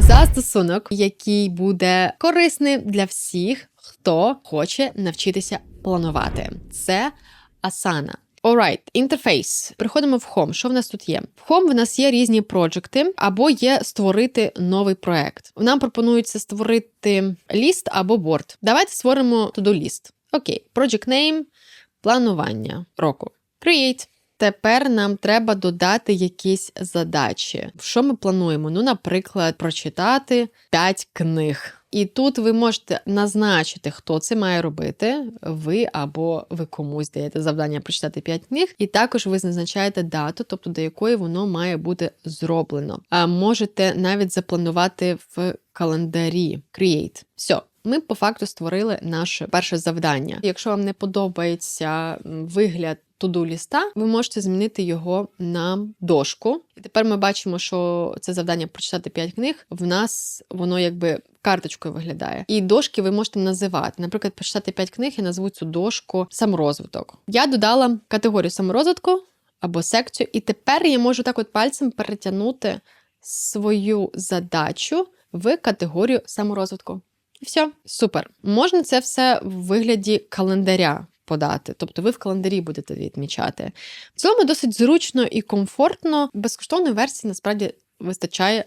Застосунок, який буде корисний для всіх, хто хоче навчитися планувати. Це Asana. Alright, інтерфейс. Приходимо в Home. Що в нас тут є? В Home в нас є різні проджекти, або є створити новий проект. Нам пропонується створити ліст або борд. Давайте створимо to-do ліст. Окей, project name, планування року. Create. Тепер нам треба додати якісь задачі. Що ми плануємо? Ну, наприклад, прочитати 5 книг. І тут ви можете назначити, хто це має робити, ви або ви комусь даєте завдання прочитати 5 книг, і також ви зазначаєте дату, тобто до якої воно має бути зроблено. А можете навіть запланувати в календарі Create. Все. Ми по факту створили наше перше завдання. Якщо вам не подобається вигляд туду ліста, ви можете змінити його на дошку. І тепер ми бачимо, що це завдання прочитати 5 книг. В нас воно якби карточкою виглядає. І дошки ви можете називати. Наприклад, прочитати 5 книг, я назву цю дошку саморозвиток. Я додала категорію саморозвитку або секцію, і тепер я можу так от пальцем перетягнути свою задачу в категорію саморозвитку. І все, супер. Можна це все в вигляді календаря подати. Тобто ви в календарі будете відмічати. В цілому досить зручно і комфортно. Безкоштовної версії насправді вистачає